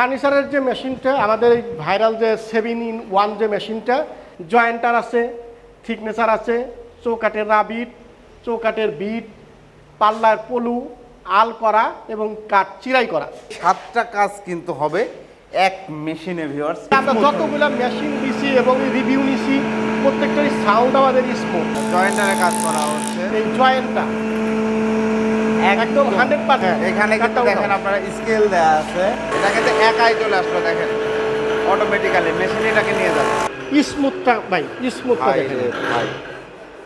ফার্নিচারের যে মেশিনটা আমাদের এই ভাইরাল যে সেভেন ইন ওয়ান যে মেশিনটা জয়েন্টার আছে থিকনেসার আছে চৌকাটের রাবিট চৌকাটের বিট পাল্লার পলু আল করা এবং কাঠ চিরাই করা। সাতটা কাজ কিন্তু হবে এক মেশিনে ভিউয়ার্স আমরা যতগুলো মেশিন দিছি এবং রিভিউ নিছি প্রত্যেকটারই সাউন্ড আমাদের স্মুথ জয়েন্টারে কাজ করা হচ্ছে। এই জয়েন্টটা একদম হান্ড্রেড পার্সেন্ট এখানে কিন্তু দেখেন আপনারা স্কেল দেওয়া আছে। এটা কিন্তু একাই চলে আসলো দেখেন। অটোমেটিক্যালি মেশিন এটাকে নিয়ে যাবে। স্মুথটা ভাই স্মুথটা দেখেন। ভাই।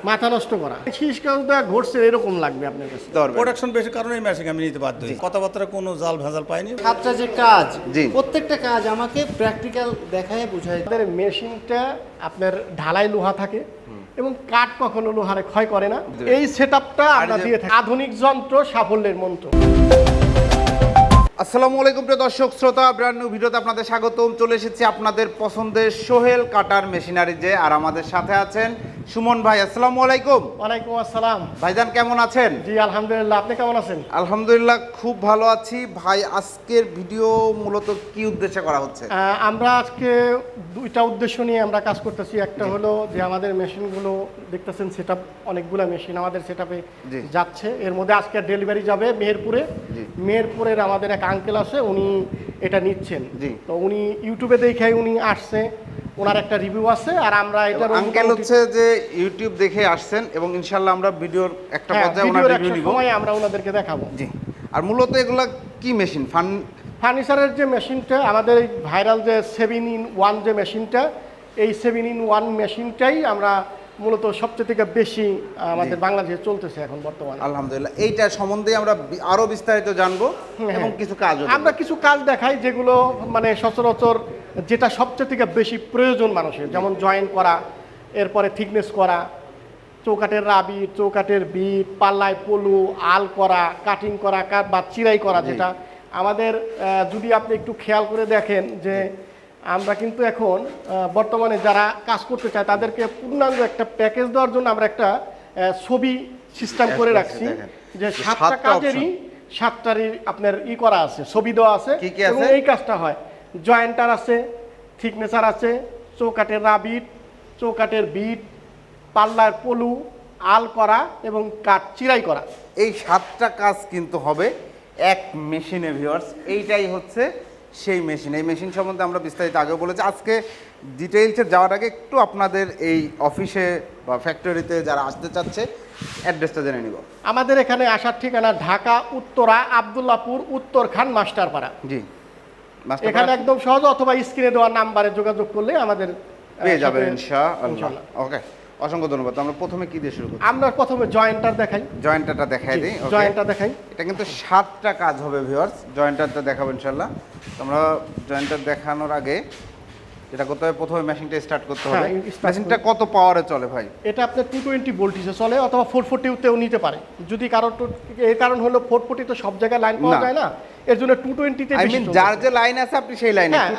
মাথা নষ্ট করা। শীষ কাজটা ঘটছে এরকম লাগবে আপনার কাছে। প্রোডাকশন বেশি কারণে মেশিন আমি নিতে বাধ্য হই। কথাবার্তা কোনো জাল ভেজাল পাইনি। সাতটা যে কাজ। প্রত্যেকটা কাজ আমাকে প্র্যাকটিক্যাল দেখায় বোঝায়। মেশিনটা আপনার ঢালাই লোহা থাকে। এবং কাঠ কখনো লোহারে ক্ষয় করে না। এই সেটআপটা আমরা দিয়ে থাকি। আধুনিক যন্ত্র সাফল্যের মন্ত্র। আসসালামু আলাইকুম প্রিয় দর্শক শ্রোতা ব্র্যান্ড নিউ ভিডিওতে আপনাদের স্বাগতম। চলে এসেছি আপনাদের পছন্দের সোহেল কাটার মেশিনারি যে আর আমাদের সাথে আছেন সুমন ভাই আসসালামু আলাইকুম। ওয়ালাইকুম আসসালাম। ভাইজান কেমন আছেন? জি আলহামদুলিল্লাহ আপনি কেমন আছেন? আলহামদুলিল্লাহ খুব ভালো আছি। ভাই আজকের ভিডিও মূলত কি উদ্দেশ্যে করা হচ্ছে? আমরা আজকে দুইটা উদ্দেশ্য নিয়ে আমরা কাজ করতেছি। একটা হলো যে আমাদের মেশিনগুলো দেখতেছেন সেট অনেকগুলো মেশিন আমাদের সেট যাচ্ছে। এর মধ্যে আজকে ডেলিভারি যাবে মেহেরপুরে। মেহেরপুরের আমাদের এক আঙ্কেল আছে উনি এটা নিচ্ছেন। তো উনি ইউটিউবে দেখে উনি আসছে। ওনার একটা রিভিউ আছে আর আমরা এটা আঙ্কেল হচ্ছে যে ইউটিউব দেখে আসছেন এবং ইনশাআল্লাহ আমরা ভিডিওর একটা হ্যাঁ, পর্যায়ে ওনার রিভিউ নিব। সময় আমরা ওনাদেরকে দেখাবো। জি। আর মূলত এগুলা কি মেশিন ফান ফার্নিচারের যে মেশিনটা আমাদের এই ভাইরাল যে সেভেন ইন ওয়ান যে মেশিনটা এই সেভেন ইন ওয়ান মেশিনটাই আমরা মূলত সবচেয়ে থেকে বেশি আমাদের বাংলাদেশে চলতেছে এখন বর্তমানে। আলহামদুলিল্লাহ। এইটা সম্বন্ধে আমরা আরও বিস্তারিত জানব এবং কিছু কাজ আমরা কিছু কাজ দেখাই যেগুলো মানে সচরাচর যেটা সবচেয়ে থেকে বেশি প্রয়োজন মানুষের যেমন জয়েন করা এরপরে থিকনেস করা চৌকাটের রাবি চৌকাটের বিট পাল্লায় পলু আল করা কাটিং করা বা চিরাই করা যেটা। আমাদের যদি আপনি একটু খেয়াল করে দেখেন যে আমরা কিন্তু এখন বর্তমানে যারা কাজ করতে চায় তাদেরকে পূর্ণাঙ্গ একটা প্যাকেজ দেওয়ার জন্য আমরা একটা ছবি সিস্টেম করে রাখছি যে সাতটা কাজেরই সাতটারই আপনার ই করা আছে ছবি দেওয়া আছে এবং আছে? এই কাজটা হয়। জয়েন্টার আছে থিকনেসার আছে চৌকাটের রাবিট চৌকাটের বিট পাল্লার পলু আল করা এবং কাঠ চিরাই করা। এই সাতটা কাজ কিন্তু হবে এক মেশিনে ভিউয়ার্স এইটাই হচ্ছে সেই মেশিন এই মেশিন সম্বন্ধে আমরা বিস্তারিত আগে বলেছি। আজকে ডিটেইলসে যাওয়ার আগে একটু আপনাদের এই অফিসে বা ফ্যাক্টরিতে যারা আসতে চাচ্ছে অ্যাড্রেসটা জেনে নিব। আমাদের এখানে আসার ঠিকানা ঢাকা উত্তরা আবদুল্লাপুর উত্তরখান মাস্টারপাড়া। জি। মাস্টার এখানে একদম সহজ অথবা স্ক্রিনে দেওয়া নাম্বারে যোগাযোগ করলে আমাদের পেয়ে যাবেন ইনশাআল্লাহ। ওকে অসংখ্য ধন্যবাদ। আমরা প্রথমে কি দিয়ে শুরু করি আমরা প্রথমে জয়েন্টার দেখাই। জয়েন্টারটা দেখাই দিই? জয়েন্টার দেখাই। এটা কিন্তু সাতটা কাজ হবে ভিউয়ার্স জয়েন্টারটা দেখাবো ইনশাল্লাহ আমরা জয়েন্টার দেখানোর আগে যেটা করতে হবে প্রথমে মেশিনটা স্টার্ট করতে হবে। হ্যাঁ, মেশিনটা কত পাওয়ারে চলে ভাই? এটা আপনার টু টোয়েন্টি ভোল্টেজে চলে অথবা ফোর ফোর্টিতেও নিতে পারে। যদি কারও এর কারণ হলো ফোর ফোর্টি তো সব জায়গায় লাইন পাওয়া যায় না এর জন্য টু টোয়েন্টিতে মিন যার যে লাইন আছে আপনি সেই লাইনে হ্যাঁ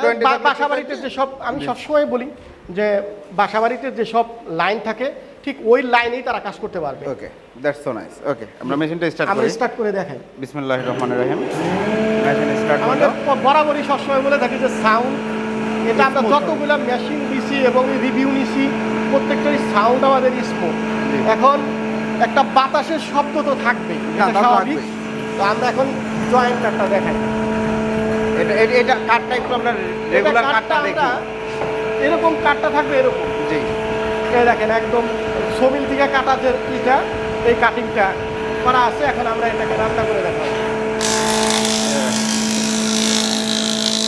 বাসা বাড়িতে যেসব আমি সবসময় বলি যে বাসা বাড়িতে যেসব লাইন থাকে ঠিক ওই লাইনেই তারা কাজ করতে পারবে। Okay that's so nice okay আমরা মেশিনটা স্টার্ট আমরা করি। স্টার্ট করে দেখাই। বিসমিল্লাহির রহমানির রহিম। মেশিন স্টার্ট আমাদের করলাম ব- বরাবরই সবসময় বলে থাকি যে সাউন্ড এটা আমরা যতগুলো মেশিন দিছি এবং রিভিউ নিছি প্রত্যেকটারই সাউন্ড আমাদের স্মুথ এখন একটা বাতাসের শব্দ তো এটা তো স্বাভাবিক। তো আমরা এখন জয়েন্টারটা দেখাই। এটা এটা- কাটটা একটু আমরা রেগুলার কাটটা দেখি। আমরা- এরকম কাঠটা থাকবে এরকম। জি। এই দেখেন একদম ছবিল থেকে কাটা যে ইটা এই কাটিংটা করা আছে এখন আমরা এটাকে রান্না করে দেখাবো।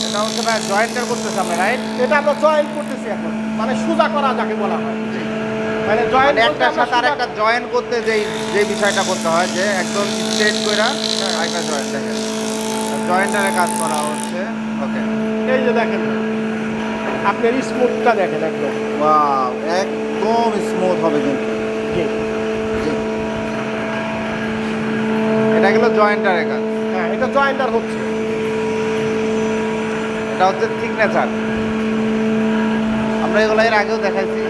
এটা হচ্ছে ভাই জয়েন্টার করতেছে আমরা রাইট এটা আমরা জয়েন করতেছি এখন। মানে সোজা করা যাকে বলা হয়। মানে মানে একটা সাথে আর একটা জয়েন করতে যেই যে বিষয়টা করতে হয় যে একদম স্ট্রেট করে একটা জয়েন্ট দেখেন। কাজ করা হচ্ছে। ওকে এই যে দেখেন। আপনার স্মুথটা দেখেন একদম। ওয়াও একদম স্মুথ হবে কিন্তু। জি। এটা গেল জয়েন্টারের কাজ। হ্যাঁ এটা জয়েন্টার হচ্ছে। এটা হচ্ছে থিকনেচার আমরা এগুলো এর আগেও দেখাইছি।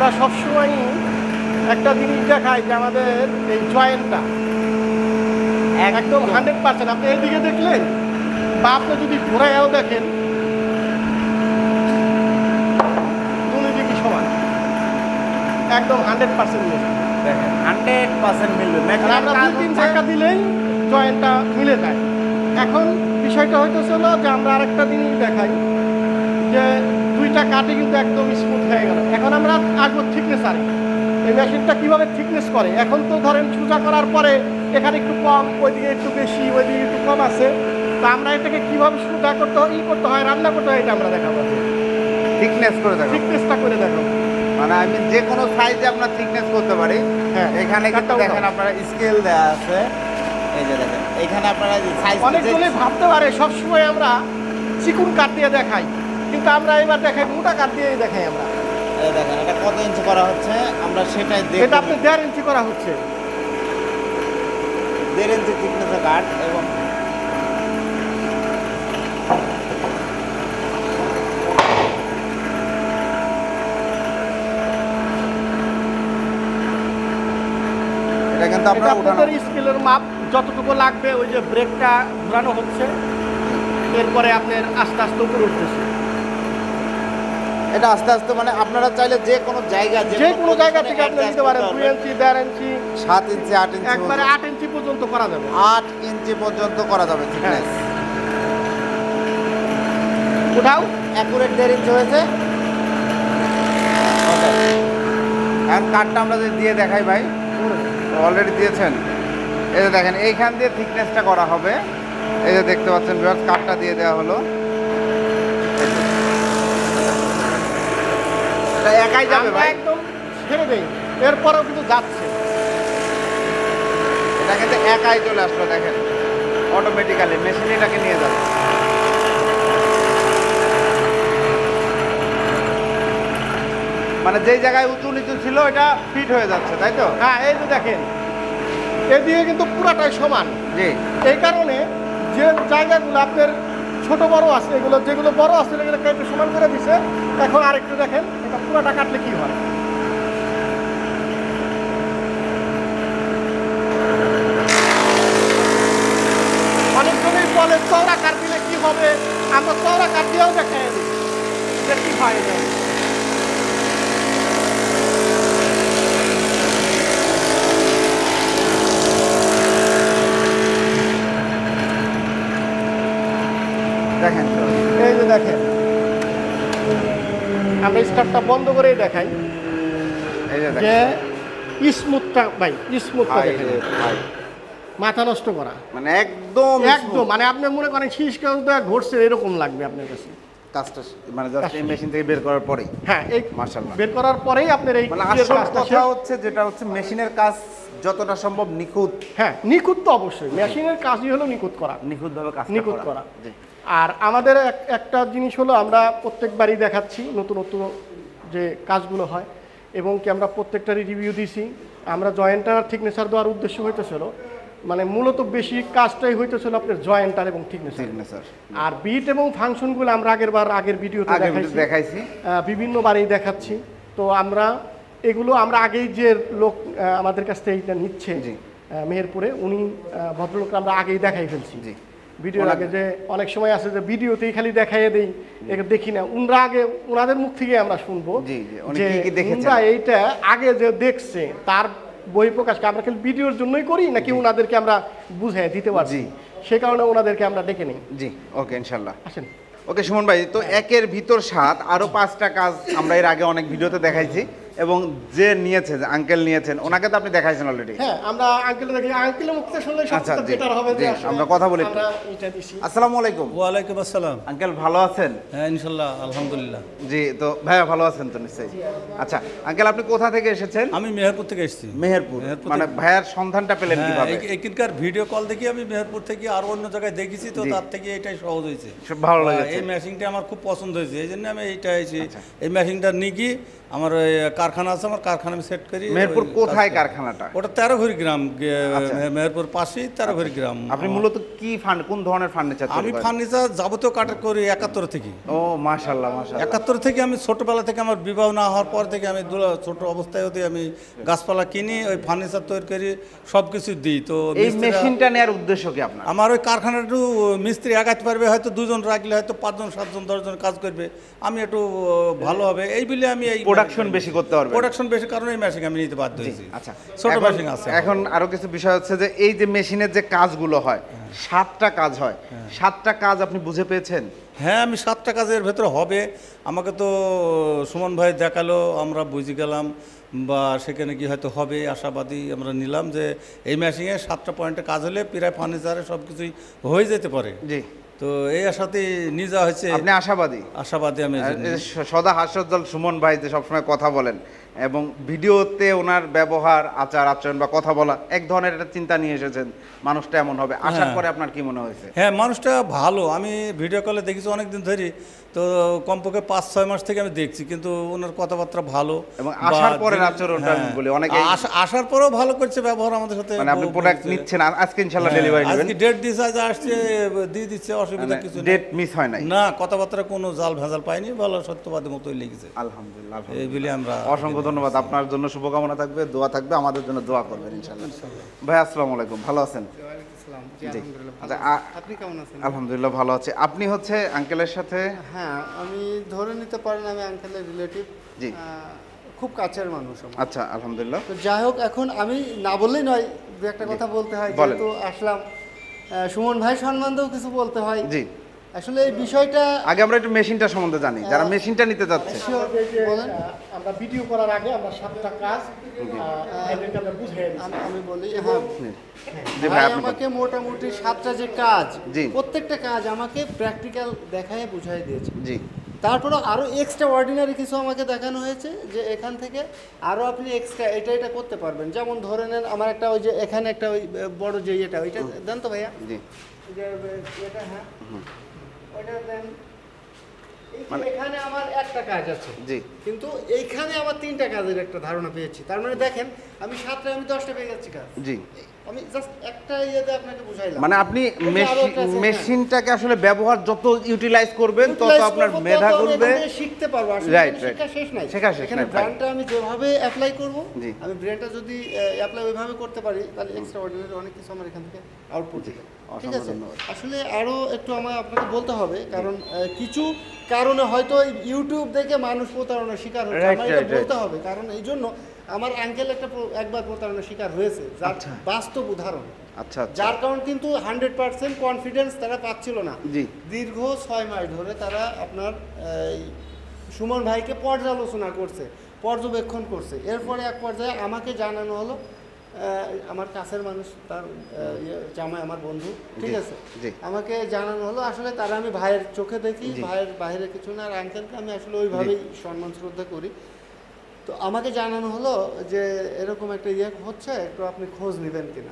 আমরা সবসময় একটা জিনিস দেখাই যে আমাদের এই জয়েন্টটা। একদম হান্ড্রেড পার্সেন্ট। আপনি এইদিকে দেখলেন? বা আপনি যদি ঘোরায়ও দেখেন দুই দিকে সমান। একদম হান্ড্রেড পার্সেন্ট মিলে দেখেন হান্ড্রেড পার্সেন্ট মিলবে। আমরা দুই তিন চাকা দিলেই জয়েন্টটা মিলে যায়। এখন বিষয়টা হইতেছে হলো যে আমরা আরেকটা জিনিস দেখাই যে দুইটা কাটে কিন্তু একদম স্মুথ হয়ে গেল। এখন আমরা আসব থিকনেস আর। এই মেশিনটা কীভাবে থিকনেস করে? এখন তো ধরেন সোজা করার পরে এখানে একটু কম ওইদিকে একটু বেশি ওইদিকে একটু কম আছে। তা আমরা এটাকে কীভাবে সোজা করতে হয় ই করতে হয় রান্না করতে হয় এটা আমরা দেখাবো। থিকনেস করে দেখো থিকনেসটা করে দেখো মানে আমি যে কোনো সাইজে আপনার থিকনেস করতে পারি। হ্যাঁ, এখানে কিন্তু দেখেন আপনারা স্কেল দেওয়া আছে। এই যে দেখেন এখানে আপনারা সাইজ অনেকগুলো ভাবতে পারে সবসময় আমরা চিকুন কাঠ দিয়ে দেখাই। কিন্তু আমরা এবার দেখাই মোটা কাঠ দিয়েই দেখাই আমরা। দেখেন এটা কত ইঞ্চি করা হচ্ছে? আমরা সেটাই এটা দেখব আপনি দেড় ইঞ্চি করা হচ্ছে। দেড় ইঞ্চি থিকনেসের কাঠ এবং এটা কিন্তু এটা আপনারা আপনাদের স্কেলের মাপ যতটুকু লাগবে ওই যে ব্রেকটা ঘোরানো হচ্ছে। এরপরে আপনার আস্তে আস্তে উপরে উঠতেছে। এটা আস্তে আস্তে মানে আপনারা চাইলে যে কোনো জায়গা যে কোনো জায়গা থেকে আপনি নিতে পারেন দুই ইঞ্চি দেড় ইঞ্চি সাত ইঞ্চি আট ইঞ্চি একবারে আট ইঞ্চি পর্যন্ত করা যাবে। আট ইঞ্চি পর্যন্ত করা যাবে থিকনেস উঠাও। অ্যাকুরেট দেড় ইঞ্চি হয়েছে। এখন কাঠটা আমরা যদি দিয়ে দেখাই ভাই অলরেডি দিয়েছেন। এই যে দেখেন এইখান দিয়ে থিকনেসটা করা হবে। এই যে দেখতে পাচ্ছেন কাঠটা দিয়ে দেওয়া হলো। একাই যাবে ভাই। একদম ছেড়ে দেই। এরপরেও কিন্তু যাচ্ছে। এটা কিন্তু একাই চলে আসলো দেখেন। অটোমেটিক্যালি মেশিন এটাকে নিয়ে যাবে। মানে যেই জায়গায় উঁচু নিচু ছিল এটা ফিট হয়ে যাচ্ছে তাই তো? হ্যাঁ এই যে দেখেন এদিকে কিন্তু পুরাটাই সমান। জি। এই কারণে যে জায়গাগুলো আপনার ছোট বড় আছে, এগুলো যেগুলো বড় আছে, এগুলো কেটে সমান করে দিছে। এখন আরেকটু দেখেন, এটা পুরোটা কাটলে কি হয়? অনেকজনই বলে, চওড়া কাট দিলে কি হবে? আমরা চওড়া কাট দিয়েও দেখাই যে কি হয় দেখেন। এই যে দেখেন। স্টার্টটা বন্ধ করেই দেখাই। যে যে স্মুথটা ভাই স্মুথটা দেখেন। মাথা নষ্ট করা। মানে একদম একদম মানে আপনি মনে করেন শীষ কাজ ঘটছে এরকম লাগবে আপনার কাছে। কাজটা মানে জাস্ট এই মেশিন থেকে বের করার পরেই। হ্যাঁ এই মাশাআল্লাহ। বের করার পরেই আপনার এই মানে আসল কথা হচ্ছে যেটা হচ্ছে মেশিনের কাজ যতটা সম্ভব নিখুঁত। হ্যাঁ নিখুঁত তো অবশ্যই। মেশিনের কাজই হলো নিখুঁত করা। নিখুঁতভাবে কাজ নিখুঁত করা। জি। আর আমাদের এক- একটা জিনিস হলো আমরা প্রত্যেকবারই দেখাচ্ছি নতুন নতুন যে কাজগুলো হয় এবং কি আমরা প্রত্যেকটারই রিভিউ দিছি। আমরা জয়েন্টার থিকনেসার দেওয়ার উদ্দেশ্য হইতেছিল মানে মূলত বেশি কাজটাই হইতেছিল আপনার জয়েন্টার এবং থিকনেসার আর বিট এবং ফাংশনগুলো আমরা আগের বার আগের ভিডিওতে আগে দেখাইছি। বিভিন্ন বারেই দেখাচ্ছি। তো আমরা এগুলো আমরা আগেই যে লোক আমাদের কাছ থেকে এটা নিচ্ছে। মেহেরপুরে উনি ভদ্রলোককে আমরা আগেই দেখাই ফেলছি। জি। ওনাকে- আগে যে অনেক সময় আছে যে ভিডিওতেই খালি দেখাইয়ে দেই এটা দেখি না। উনরা আগে ওনাদের মুখ থেকে আমরা শুনব যে? উনরা এইটা আগে যে দেখছে তার বই প্রকাশকে আমরা খালি ভিডিওর জন্যই করি নাকি ওনাদেরকে আমরা বুঝাই দিতে পারছি? সে কারণে ওনাদেরকে আমরা ডেকে নিই। জি ওকে ইনশাল্লাহ। আসেন। ওকে সুমন ভাই তো একের ভিতর সাত আরও পাঁচটা কাজ আমরা এর আগে অনেক ভিডিওতে দেখাইছি। এবং যে নিয়েছে যে আঙ্কেল নিয়েছেন ওনাকে তো আপনি দেখাইছেন অলরেডি হ্যাঁ আমরা আঙ্কেল দেখি আঙ্কেলের মুখ থেকে শুনলে আচ্ছা, জি, বেটার হবে। যে আসলে আমরা কথা বলি একটু। আমরা এটা দিছি। আসসালামু আলাইকুম। ওয়ালাইকুম আসসালাম। আঙ্কেল ভালো আছেন? হ্যাঁ ইনশাল্লাহ আলহামদুলিল্লাহ। জি তো ভাইয়া ভালো আছেন তো নিশ্চয়ই? আচ্ছা আঙ্কেল আপনি কোথা থেকে এসেছেন? আমি মেহেরপুর থেকে এসেছি। মেহেরপুর। মেহেরপুর মানে ভাইয়ার সন্ধানটা পেলেন হ্যাঁ, কীভাবে? এই- এখানকার ভিডিও কল দেখি আমি মেহেরপুর থেকে আরও অন্য জায়গায় দেখেছি তো জি। তার থেকে এটাই সহজ হয়েছে। সব ভালো হ্যাঁ, লেগেছে। এই মেশিনটা আমার খুব পছন্দ হয়েছে এই জন্য আমি এইটা এসে আচ্ছা। এই মেশিনটা নিয়ে গিয়ে আমার ওই কার কারখানা আছে আমার কারখানা আমি সেট করি মেহেরপুর কোথায় কারখানাটা? ওটা তেরো ঘড়ি গ্রাম আচ্ছা। মেহেরপুর পাশেই তেরো ঘড়ি গ্রাম। আপনি মূলত কি ফান্ড কোন ধরনের ফার্নিচার আমি ফার্নিচার যাবতীয় কাটার করি একাত্তর থেকে। ও মাশাল্লাহ মাশাল্লাহ একাত্তর থেকে আমি ছোটবেলা থেকে আমার বিবাহ না হওয়ার পর থেকে আমি ছোট অবস্থায় হতে আমি গাছপালা কিনি ওই ফার্নিচার তৈরি করি সব কিছু দিই। তো এই মেশিনটা নেওয়ার উদ্দেশ্য কি আপনার? আমার ওই কারখানার একটু মিস্ত্রি আগাতে পারবে হয়তো দুজন রাখলে হয়তো পাঁচজন সাতজন দশজন কাজ করবে। আমি একটু ভালো হবে। এই বলে আমি এই প্রোডাকশন বেশি করতে পারবেন। প্রোডাকশন বেশি কারণে এই মেশিন আমি নিতে বাধ্য হয়েছি। আচ্ছা। ছোট মেশিন আছে এখন আরও কিছু বিষয় হচ্ছে যে এই যে মেশিনের যে কাজগুলো হয় সাতটা কাজ হয়। সাতটা কাজ আপনি বুঝে পেয়েছেন? হ্যাঁ আমি সাতটা কাজের ভেতরে হবে। আমাকে তো সুমন ভাই দেখাল আমরা বুঝে গেলাম বা সেখানে কি হয়তো হবে আশাবাদী আমরা নিলাম যে এই মেশিনে সাতটা পয়েন্টে কাজ হলে প্রায় ফার্নিচারে সব কিছুই হয়ে যেতে পারে। জি। তো এই আশাতে নিজা হয়েছে। আপনি আশাবাদী? আশাবাদী আমি সদা হাস্যজ্জ্বল সুমন ভাই যে সবসময় কথা বলেন এবং ভিডিওতে ওনার ব্যবহার আচার আচরণ বা কথা বলা এক ধরনের একটা চিন্তা নিয়ে এসেছেন। মানুষটা এমন হবে। আশা করে পরে আপনার কি মনে হয়েছে? হ্যাঁ মানুষটা ভালো। আমি ভিডিও কলে দেখেছি অনেকদিন ধরে। তো কমপক্ষে পাঁচ ছয় মাস থেকে আমি দেখছি কিন্তু ওনার কথাবার্তা ভালো এবং আসার পরের আচরণটা আমি হ্যাঁ, বলি, অনেকেই- আসার পরেও ভালো করছে ব্যবহার আমাদের সাথে মানে আপনি প্রোডাক্ট নিচ্ছেন আজকে ইনশাল্লাহ হ্যাঁ, ডেলিভারি নেবেন। আজকে ডেট দিয়েছে আজ আসছে দিয়ে দিচ্ছে অসুবিধা কিছু নেই। ডেট মিস হয় নাই। না কথাবার্তা কোনো জাল ভেজাল পাইনি ভালো সত্যবাদী মতোই লেগেছে। আলহামদুলিল্লাহ এই। বলে আমরা অসংখ্য ধন্যবাদ আপনার জন্য শুভকামনা থাকবে দোয়া থাকবে আমাদের জন্য দোয়া করবেন ইনশাল্লাহ ভাই আসসালামু আলাইকুম ভালো আছেন? আপনি কেমন আছেন? আলহামদুলিল্লাহ ভালো আছে। আপনি হচ্ছে আঙ্কেলের সাথে? হ্যাঁ আমি ধরে নিতে পারেন আমি আঙ্কেলের রিলেটিভ জি। খুব কাছের মানুষ আচ্ছা আলহামদুলিল্লাহ। তো যাই হোক এখন আমি না বললেই নয় দু একটা কথা বলতে হয়। যেহেতু আসলাম সুমন ভাই সম্বন্ধেও কিছু বলতে হয়। জি। আসলে এই বিষয়টা আগে আমরা একটু মেশিনটা সম্বন্ধে জানি যারা মেশিনটা নিতে যাচ্ছে। আমরা ভিডিও করার আগে আমরা সাতটা কাজ। আমি- বলি হ্যাঁ। আমাকে মোটামুটি সাতটা যে কাজ প্রত্যেকটা কাজ আমাকে প্র্যাকটিক্যাল দেখায় বুঝাই দিয়েছে। জি। তারপরে আরও এক্সট্রা অর্ডিনারি কিছু আমাকে দেখানো হয়েছে যে এখান থেকে আরও আপনি এক্সট্রা এটা এটা করতে পারবেন। যেমন ধরে নেন আমার একটা ওই যে এখানে একটা ওই বড় যে ইয়েটা ওইটা দেন তো ভাইয়া। জি। এটা হ্যাঁ। দেন। মানে- এখানে আমার একটা কাজ আছে। জি। কিন্তু এইখানে আমার তিনটা কাজের একটা ধারণা পেয়েছি। তার মানে দেখেন আমি সাতটা আমি দশটা পেয়ে যাচ্ছি কাজ। জি। আমি জাস্ট একটা ইয়েতে আপনাকে বুঝাইলাম। মানে আপনি হ্যাঁ। মেশিনটাকে আসলে ব্যবহার যত ইউটিলাইজ করবেন তত আপনার মেধা থেকে শিখতে পারব। আসলে শেখা শেষ নাই। শেখা শেষ নাই, ব্র্যান্ডটা আমি যেভাবে অ্যাপ্লাই করব আমি ব্র্যান্ডটা যদি অ্যাপ্লাই ওইভাবে করতে পারি তাহলে এক্সট্রা অর্ডিনারি অনেক কিছু আমার এখান থেকে আউটপুট দিবে। ঠিক আছে। আসলে আরও একটু আমার আপনাকে বলতে হবে কারণ কিছু কারণে হয়তো ইউটিউব দেখে মানুষ প্রতারণার শিকার হচ্ছে আমার এটা. বলতে হবে। কারণ এই জন্য আমার আঙ্কেল একটা একবার প্রতারণার শিকার হয়েছে যার আচ্ছা। বাস্তব উদাহরণ। আচ্ছা আচ্ছা। যার কারণ কিন্তু হান্ড্রেড পার্সেন্ট কনফিডেন্স তারা পাচ্ছিল না। দীর্ঘ ছয় মাস ধরে তারা আপনার এই, সুমন ভাইকে পর্যালোচনা করছে পর্যবেক্ষণ করছে। এরপরে এক পর্যায়ে আমাকে জানানো হলো আমার কাছের মানুষ তার ইয়ে, জামাই আমার বন্ধু ঠিক আছে? আমাকে জানানো হলো আসলে তারা আমি ভাইয়ের চোখে দেখি ভাইয়ের বাইরে কিছু না আর আঙ্কেলকে আমি আসলে ওইভাবেই সম্মান শ্রদ্ধা করি। তো আমাকে জানানো হলো যে এরকম একটা ইয়ে হচ্ছে একটু আপনি খোঁজ নেবেন কিনা?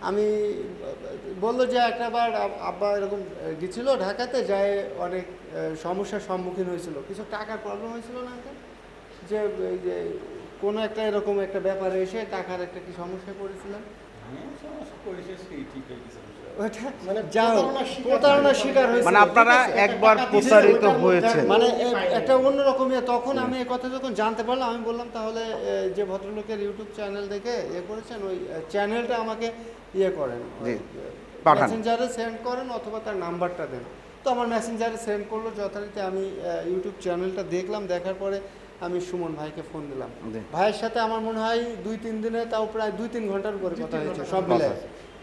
আমি বলল যে একটাবার আব- আব্বা এরকম গেছিল ঢাকাতে যায় অনেক সমস্যার সম্মুখীন হয়েছিল। কিছু টাকার প্রবলেম হয়েছিল না? যে কোনো একটা এরকম একটা ব্যাপারে এসে টাকার একটা কি সমস্যায় পড়েছিলেন মানে যা হোক, প্রতারণার শিকার প্রতারণার শিকার হয়েছিল মানে আপনারা একবার হয়েছেন। মানে একটা অন্যরকম তখন আমি এই কথা যখন জানতে পারলাম আমি বললাম তাহলে যে ভদ্রলোকের ইউটিউব চ্যানেল দেখে ইয়ে করেছেন ওই চ্যানেলটা আমাকে ইয়ে করেন। জি, মেসেঞ্জারে সেন্ড করেন অথবা তার নাম্বারটা দেন। তো আমার মেসেঞ্জারে সেন্ড করল যথারীতি আমি ইউটিউব চ্যানেলটা দেখলাম দেখার পরে আমি সুমন ভাইকে ফোন দিলাম। ভাইয়ের সাথে আমার মনে হয় দুই তিন দিনে তাও প্রায় দুই তিন ঘণ্টার উপরে কথা হয়েছে সব মিলে।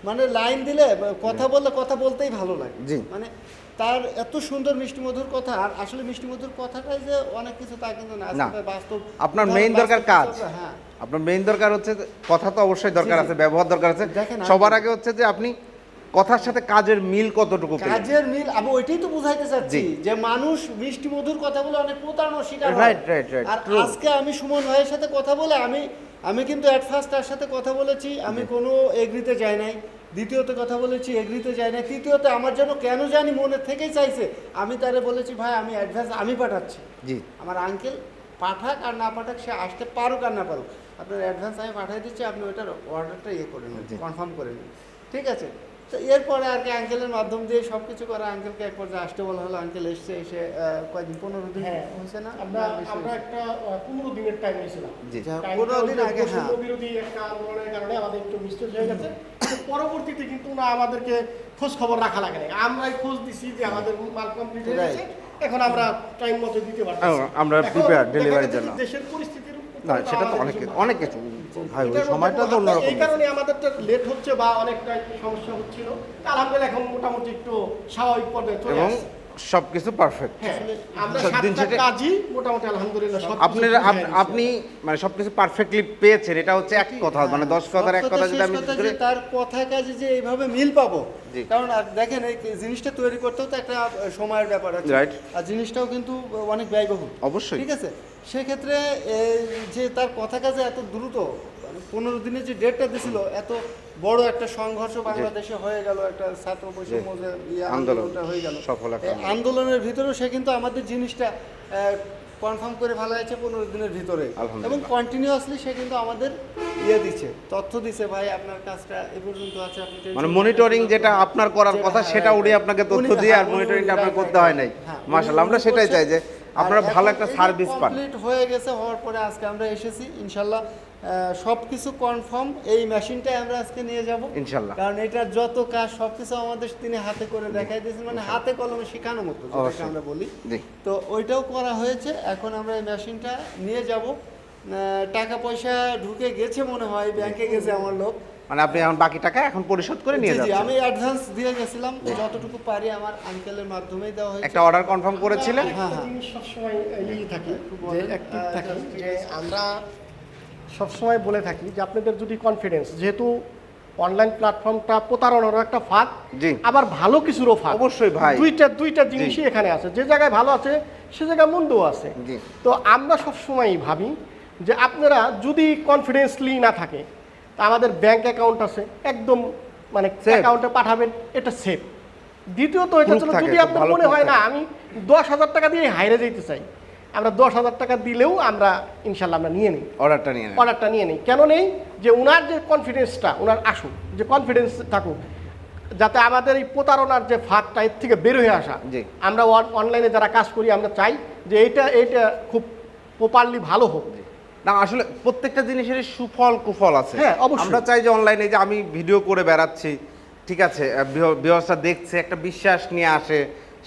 মানে লাইন দিলে কথা বললে কথা বলতেই ভালো লাগে। জি। মানে তার এত সুন্দর মিষ্টি মধুর কথা আর আসলে মিষ্টি মধুর কথাটাই যে অনেক কিছু তা কিন্তু না। বাস্তব আপনার মেইন দরকার কাজ। হ্যাঁ। আপনার মেইন দরকার হচ্ছে কথা তো অবশ্যই দরকার। আছে ব্যবহার দরকার আছে। দেখেন, সবার আগে হচ্ছে যে আপনি কথার সাথে কাজের মিল কতটুকু কাজের মিল আমি ওইটাই তো বুঝাইতে চাচ্ছি যে মানুষ মিষ্টি মধুর কথা বলে অনেক প্রতারণার শিকার। Right, right, right, আর আজকে আমি সুমন ভাইয়ের সাথে কথা বলে আমি আমি কিন্তু অ্যাট ফার্স্ট তার সাথে কথা বলেছি আমি কোনো এগ্রিতে যাই নাই। দ্বিতীয়ত কথা বলেছি এগ্রিতে যাই নাই। তৃতীয়ত আমার জন্য কেন জানি মনে থেকেই চাইছে আমি তারে বলেছি ভাই আমি অ্যাডভান্স আমি পাঠাচ্ছি। জি। আমার আঙ্কেল পাঠাক আর না পাঠাক সে আসতে পারুক আর না পারুক। আপনার অ্যাডভান্স আমি পাঠিয়ে দিচ্ছি আপনি ওইটার অর্ডারটা ইয়ে করে নিন কনফার্ম করে নিন। ঠিক আছে? তো এরপরে আর কি আঙ্কেলের মাধ্যম দিয়ে সব কিছু করা আঙ্কেলকে এক পর্যায়ে আসতে বলা হলো আঙ্কেল এসছে এসে আহ, কয়দিন পনেরো দিন হ্যাঁ। হয়েছে না? আমরা আমরা একটা পনেরো দিনের টাইম নিয়েছিলাম। জি। পনেরো দিন আগে হ্যাঁ। বিরোধী একটা আন্দোলনের কারণে আমাদের একটু মিস্টেক হয়ে গেছে। পরবর্তীতে কিন্তু না আমাদেরকে খোঁজ খবর রাখা লাগে না আমরাই খোঁজ দিছি যে আমাদের মাল কমপ্লিট হয়ে গেছে। এখন আমরা টাইম মতো দিতে পারছি আমরা prepare delivery র জন্য। দেশের পরিস্থিতির না সেটা তো অনেক অনেক কিছু। ভাই ওই সময়টা তো অন্যরকম। এই কারণে আমাদেরটা লেট হচ্ছে বা অনেকটা একটু সমস্যা হচ্ছিল। আলহামদুলিল্লাহ এখন মোটামুটি একটু স্বাভাবিক পর্যায়ে চলে আসছে। সবকিছু পারফেক্ট হ্যাঁ সব দিন সাতটা শেষে- মোটামুটি আলহামদুলিল্লাহ সব আপনি মানে সবকিছু পারফেক্টলি পেয়েছেন এটা হচ্ছে এক কথা মানে দশ কথার এক কথা যদি আমি তার কথা কাজে যে এইভাবে মিল পাবো। কারণ দেখেন এই জিনিসটা তৈরি করতেও তো একটা সময়ের ব্যাপার আছে। Right. আর জিনিসটাও কিন্তু অনেক ব্যয়বহুল। অবশ্যই। ঠিক আছে? সেক্ষেত্রে যে তার কথা কাজে এত দ্রুত পনেরো দিনের যে ডেটটা দিছিল এত বড় একটা সংঘর্ষ বাংলাদেশে হয়ে গেল একটা ছাত্র বৈষম্য ইয়ে আন্দোলনটা হয়ে গেল সফল। আন্দোলনের ভিতরেও সে কিন্তু আমাদের জিনিসটা কনফার্ম করে ফেলা হয়েছে পনেরো দিনের ভিতরে এবং। কন্টিনিউয়াসলি সে কিন্তু আমাদের ইয়ে দিচ্ছে তথ্য দিচ্ছে ভাই আপনার কাজটা এ পর্যন্ত আছে আপনি মানে মনিটরিং যেটা আপনার করার কথা হ্যাঁ, সেটা উনি right, আপনাকে তথ্য দিয়ে আর হ্যাঁ, মনিটরিংটা আপনার করতে হয় নাই. হ্যাঁ, মাশাআল্লাহ আমরা সেটাই চাই যে আপনারা ভালো একটা সার্ভিস পান complete হয়ে গেছে হওয়ার পরে আজকে আমরা এসেছি ইনশাল্লাহ সব কিছু কনফার্ম এই মেশিনটাই আমরা আজকে নিয়ে যাব। ইনশাল্লাহ। কারণ এটা যত কাজ সব কিছু আমাদের তিনি হাতে করে দেখাই দিয়েছেন মানে হাতে কলমে শেখানো মতো যেটাকে অবশ্যই। আমরা বলি। তো ওইটাও করা হয়েছে এখন আমরা এই মেশিনটা নিয়ে যাব। টাকা পয়সা ঢুকে গেছে মনে হয় ব্যাংকে গেছে আমার লোক। মানে আপনি এখন বাকি টাকা এখন পরিশোধ করে নিয়ে জি, জি, যাচ্ছেন? আমি অ্যাডভান্স দিয়ে গেছিলাম যতটুকু পারি আমার আঙ্কেলের মাধ্যমেই দেওয়া হয়েছে। একটা অর্ডার কনফার্ম করেছিলেন? হ্যাঁ, হ্যাঁ। সবসময় ইয়ে থাকি যে অ্যাক্টিভ আহ, যে আমরা সবসময় বলে থাকি যে আপনাদের যদি কনফিডেন্স যেহেতু অনলাইন প্ল্যাটফর্মটা প্রতারণারও একটা ফাঁক আবার ভালো কিছুরও ফাঁক। অবশ্যই ভাই। দুইটা দুইটা জিনিসই এখানে আছে। যে জায়গায় ভালো আছে সে জায়গায় মন্দও আছে। তো আমরা সবসময়ই ভাবি যে আপনারা যদি কনফিডেন্সলি না থাকে তা আমাদের ব্যাংক অ্যাকাউন্ট আছে একদম মানে. অ্যাকাউন্টে পাঠাবেন এটা সেফ দ্বিতীয়ত এটা যদি আপনার মনে হয় না আমি দশ হাজার টাকা দিয়ে হাইরে যেতে চাই আমরা দশ হাজার টাকা দিলেও আমরা ইনশাল্লাহ আমরা নিয়ে নিই। অর্ডারটা নিয়ে নেন অর্ডারটা নিয়ে নিই। কেন নেই? যে ওনার যে কনফিডেন্সটা ওনার আসুক যে কনফিডেন্স থাকুক যাতে আমাদের এই প্রতারণার যে ফাঁকটা এর থেকে বের হয়ে আসা। জি। আমরা অনলাইনে যারা কাজ করি আমরা চাই যে এইটা এইটা খুব প্রপারলি ভালো হোক। না আসলে প্রত্যেকটা জিনিসের সুফল কুফল আছে। হ্যাঁ, অবশ্যই। আমরা চাই যে অনলাইনে যে আমি ভিডিও করে বেড়াচ্ছি ঠিক আছে? ব্যবস্থা দেখছে একটা বিশ্বাস নিয়ে আসে।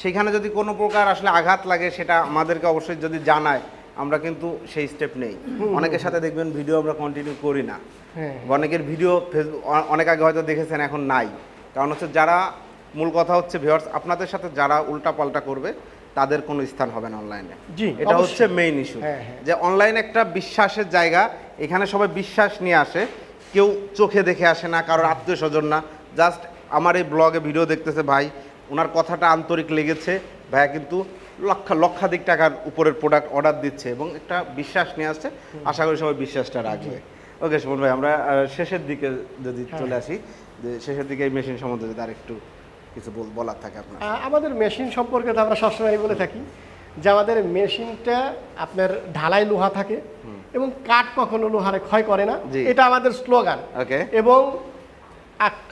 সেখানে যদি কোনো প্রকার আসলে আঘাত লাগে সেটা আমাদেরকে অবশ্যই যদি জানায় আমরা কিন্তু সেই স্টেপ নেই। অনেকের সাথে দেখবেন ভিডিও আমরা কন্টিনিউ করি না। হ্যাঁ। অনেকের ভিডিও ফেসবুক অনেক আগে হয়তো দেখেছেন এখন নাই। কারণ হচ্ছে যারা মূল কথা হচ্ছে ভিউয়ার্স আপনাদের সাথে যারা উল্টাপাল্টা করবে তাদের কোনো স্থান হবে না অনলাইনে জি, এটা হচ্ছে মেইন ইস্যু হ্যাঁ, হ্যাঁ। যে অনলাইন একটা বিশ্বাসের জায়গা এখানে সবাই বিশ্বাস নিয়ে আসে কেউ চোখে দেখে আসে না কারোর আত্মীয় স্বজন না। জাস্ট আমার এই ব্লগে ভিডিও দেখতেছে ভাই ওনার কথাটা আন্তরিক লেগেছে। ভাইয়া কিন্তু লক্ষ লক্ষাধিক টাকার উপরের প্রোডাক্ট অর্ডার দিচ্ছে এবং একটা বিশ্বাস নিয়ে আসছে। আশা করি সবাই বিশ্বাসটা রাখবে। ওকে সুমন ভাই আমরা শেষের দিকে যদি হ্যাঁ। চলে আসি যে শেষের দিকে এই মেশিন সম্বন্ধে যদি আরেকটু কিছু বল- বলার থাকে আপনার। আমাদের মেশিন সম্পর্কে তো আমরা সবসময় বলে থাকি যে আমাদের মেশিনটা আপনার ঢালাই লোহা থাকে এবং কাঠ কখনো লোহারে ক্ষয় করে না। এটা আমাদের স্লোগান ওকে। এবং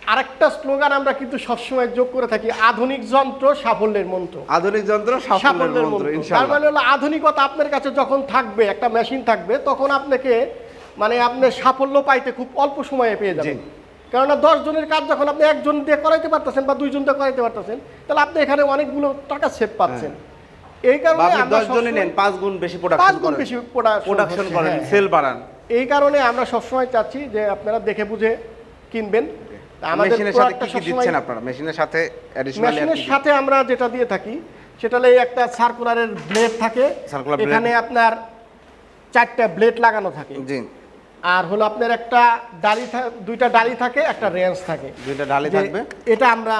আরেকটা স্লোগান আমরা কিন্তু সবসময় যোগ করে থাকি আধুনিক যন্ত্র সাফল্যের মন্ত্র। আধুনিক যন্ত্র সাফল্যের মন্ত্র তার মানে হলো আধুনিকতা আপনার কাছে যখন থাকবে একটা মেশিন থাকবে তখন আপনাকে মানে আপনি সাফল্য পাইতে খুব অল্প সময়ে পেয়ে যাবেন। কেননা দশ জনের কাজ যখন আপনি একজন দিয়ে করাইতে পারতেছেন বা দুইজন দিয়ে করাইতে পারতেছেন তাহলে আপনি এখানে অনেকগুলো টাকা সেভ পাচ্ছেন। এই হ্যাঁ। কারণে আমরা জনে সবসময়- নেন গুণ বেশি গুণ বেশি প্রোডাকশন করেন হ্যাঁ, সেল বাড়ান। এই কারণে আমরা সবসময় চাচ্ছি যে আপনারা দেখে বুঝে কিনবেন। আমাদের মেশিনের সাথে কি কি দিচ্ছেন আপনারা? মেশিনের সাথে অ্যাডিশনালি মেশিনের সাথে আমরা যেটা দিয়ে থাকি সেটা হলো একটা সার্কুলারের ব্লেড থাকে। এখানে আপনার চারটা ব্লেড লাগানো থাকে। জি। আর হলো আপনার একটা ডালি দুইটা ডালি থাকে একটা রেঞ্জ থাকে। দুইটা ডালি থাকবে। এটা আমরা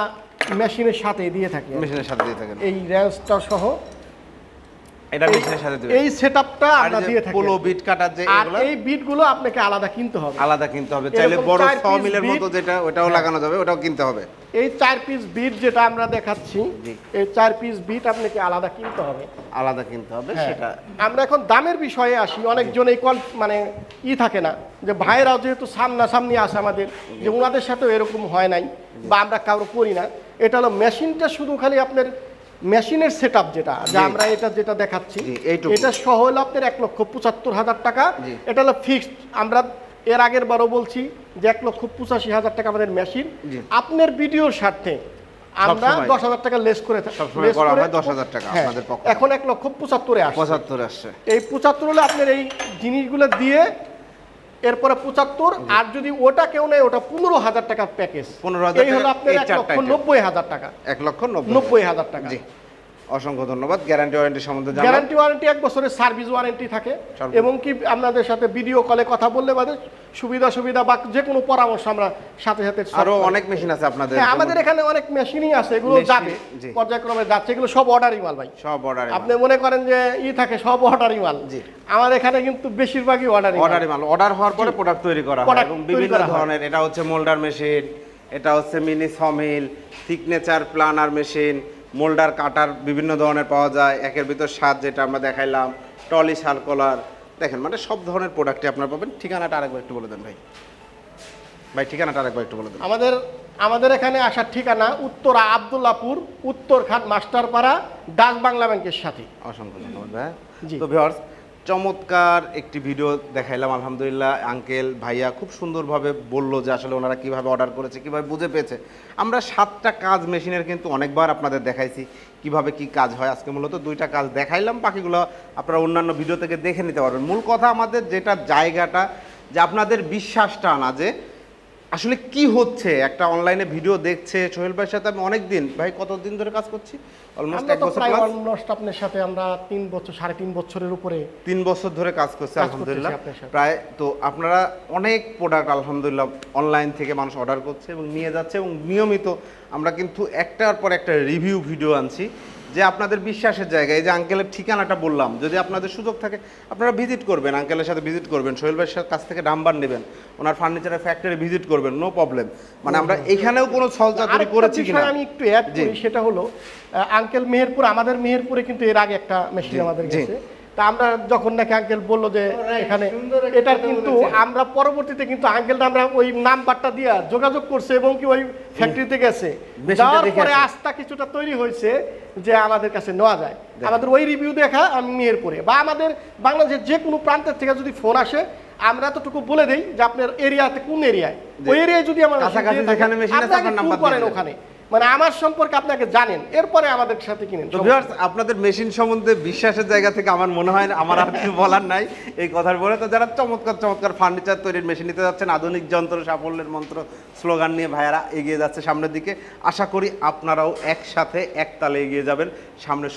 মেশিনের সাথে দিয়ে থাকি। মেশিনের সাথে দিয়ে থাকেন। এই রেঞ্জটা সহ এটা মেশিনের সাথে দিবেন। এই সেটআপটা আমরা দিয়ে থাকি। পোলো বিট কাটার যে এগুলো এই বিটগুলো আপনাকে আলাদা কিনতে হবে। আলাদা কিনতে হবে। চাইলে বড় মতো যেটা ওটাও লাগানো যাবে ওটাও কিনতে হবে। এই চার পিস বিট যেটা আমরা দেখাচ্ছি এই চার পিস বিট আপনাকে আলাদা কিনতে হবে। আলাদা কিনতে হবে হ্যাঁ। সেটা। আমরা এখন দামের বিষয়ে আসি। অনেকজন এই কল মানে ই থাকে না যে ভাইরাও যেহেতু সামনাসামনি আসে আমাদের যে ওনাদের সাথেও এরকম হয় নাই বা আমরা কারও করি না। এটা হলো মেশিনটা শুধু খালি আপনার মেশিনের সেট যেটা যে আমরা এটা যেটা দেখাচ্ছি এটা সহ হলো আপনার এক লক্ষ পঁচাত্তর হাজার টাকা। এটা হলো ফিক্সড আমরা এর আগের বারও বলছি যে এক লক্ষ পঁচাশি হাজার টাকা আমাদের মেশিন। আপনার ভিডিওর স্বার্থে আমরা দশ হাজার টাকা লেস করে হয় 10,000 টাকা হ্যাঁ, এখন এক লক্ষ পঁচাত্তরে পঁচাত্তর আসছে। এই পঁচাত্তর হলে আপনার এই জিনিসগুলো দিয়ে এরপরে পঁচাত্তর আর যদি ওটা কেউ নেয় ওটা পনেরো হাজার টাকার প্যাকেজ 15,000 এই হলো টাকা, আপনার এক লক্ষ নব্বই হাজার টাকা। এক লক্ষ নব্বই হাজার। টাকা। অসংখ্য ধন্যবাদ। গ্যারান্টি ওয়ারেন্টি সম্বন্ধে গ্যারান্টি ওয়ারেন্টি এক বছরের সার্ভিস ওয়ারেন্টি থাকে। এবং কি আপনাদের সাথে ভিডিও কলে কথা বললে বাদে সুবিধা সুবিধা বা যে কোনো পরামর্শ আমরা সাথে সাথে আরও অনেক মেশিন আছে আপনাদের হ্যাঁ আমাদের এখানে অনেক মেশিনই আছে এগুলো যাবে পর্যায়ক্রমে যাচ্ছে এগুলো সব অর্ডারই মাল ভাই। সব অর্ডারে আপনি মনে করেন যে ই থাকে সব অর্ডারই মাল। জি। আমার এখানে কিন্তু বেশিরভাগই অর্ডারই অর্ডারে মাল। অর্ডার হওয়ার পরে প্রোডাক্ট তৈরি করা হয় এবং বিভিন্ন ধরনের এটা হচ্ছে মোল্ডার মেশিন এটা হচ্ছে mini sawmill signature planer machine moulder cutter বিভিন্ন ধরনের পাওয়া যায়। একের ভিতর সাত যেটা আমরা দেখাইলাম টলি সার্কুলার দেখেন মানে সব ধরনের প্রোডাক্টই আপনারা পাবেন। ঠিকানাটা আরেকবার একটু বলে দেন ভাই। ভাই ঠিকানাটা আরেকবার একটু বলে দেন। আমাদের আমাদের এখানে আসার ঠিকানা উত্তরা আবদুল্লাপুর উত্তরখান মাস্টারপাড়া ডাক বাংলা ব্যাংকের সাথে। অসংখ্য ধন্যবাদ ভাই। তো ভিউয়ার্স চমৎকার একটি ভিডিও দেখাইলাম, আলহামদুলিল্লাহ। আঙ্কেল ভাইয়া খুব সুন্দরভাবে বলল যে আসলে ওনারা কীভাবে অর্ডার করেছে, কীভাবে বুঝে পেয়েছে। আমরা সাতটা কাজ মেশিনের কিন্তু অনেকবার আপনাদের দেখাইছি, কীভাবে কি কাজ হয়। আজকে মূলত দুইটা কাজ দেখাইলাম, বাকিগুলো আপনারা অন্যান্য ভিডিও থেকে দেখে নিতে পারবেন। মূল কথা আমাদের যেটা জায়গাটা, যে আপনাদের বিশ্বাসটা না যে আসলে কি হচ্ছে? একটা অনলাইনে ভিডিও দেখছে সোহেল ভাইয়ের সাথে আমি অনেক দিন ভাই কতদিন ধরে কাজ করছি? অলমোস্ট এক বছর প্রায় plus? অলমোস্ট আপনার সাথে আমরা তিন বছর সাড়ে তিন বছরের উপরে তিন বছর ধরে কাজ করছে আলহামদুলিল্লাহ। প্রায় তো আপনারা অনেক প্রোডাক্ট আলহামদুলিল্লাহ অনলাইন থেকে মানুষ অর্ডার করছে এবং নিয়ে যাচ্ছে এবং নিয়মিত আমরা কিন্তু একটার পর একটা রিভিউ ভিডিও আনছি। যে আপনাদের বিশ্বাসের জায়গায় এই যে আঙ্কেলের ঠিকানাটা বললাম যদি আপনাদের সুযোগ থাকে আপনারা ভিজিট করবেন আঙ্কেলের সাথে ভিজিট করবেন সোহেল ভাইয়ের কাছ থেকে নাম্বার নেবেন ওনার ফার্নিচারের ফ্যাক্টরি ভিজিট করবেন নো প্রবলেম মানে আমরা এখানেও কোনো ছলচাতুরি করেছি কিনা? আমি একটু অ্যাড করি সেটা হলো আঙ্কেল মেহেরপুর আমাদের মেহেরপুরে কিন্তু এর আগে একটা মেশিন আমাদের গেছে। তা আমরা যখন নাকি আঙ্কেল বলল যে এখানে এটা কিন্তু আমরা পরবর্তীতে কিন্তু আঙ্কেলটা আমরা ওই নাম্বারটা দিয়া যোগাযোগ করছে এবং কি ওই ফ্যাক্টরিতে গেছে। যাওয়ার পরে আস্থা কিছুটা তৈরি হয়েছে যে আমাদের কাছে নেওয়া যায়। আমাদের ওই রিভিউ দেখা আমি মেহেরপুরে বা আমাদের বাংলাদেশের যে কোনো প্রান্তের থেকে যদি ফোন আসে আমরা এতটুকু বলে দেই যে আপনার এরিয়াতে কোন এরিয়ায় ওই এরিয়ায় যদি আমার machine কাছাকাছি যেখানে machine আছে, আপনার নাম্বার করেন ওখানে। মানে আমার সম্পর্কে আপনাকে জানেন, এরপরে আমাদের সাথে কিনেন। আপনাদের মেশিন সম্বন্ধে বিশ্বাসের জায়গা থেকে আমার মনে হয় না, আমার আর কিছু বলার নাই, এই কথার পরে তো যারা চমৎকার চমৎকার ফার্নিচার তৈরির মেশিন নিতে যাচ্ছেন, আধুনিক যন্ত্র, সাফল্যের মন্ত্র স্লোগান নিয়ে ভাইয়ারা এগিয়ে যাচ্ছে সামনের দিকে, আশা করি আপনারাও একসাথে একতালে এগিয়ে যাবেন, সামনে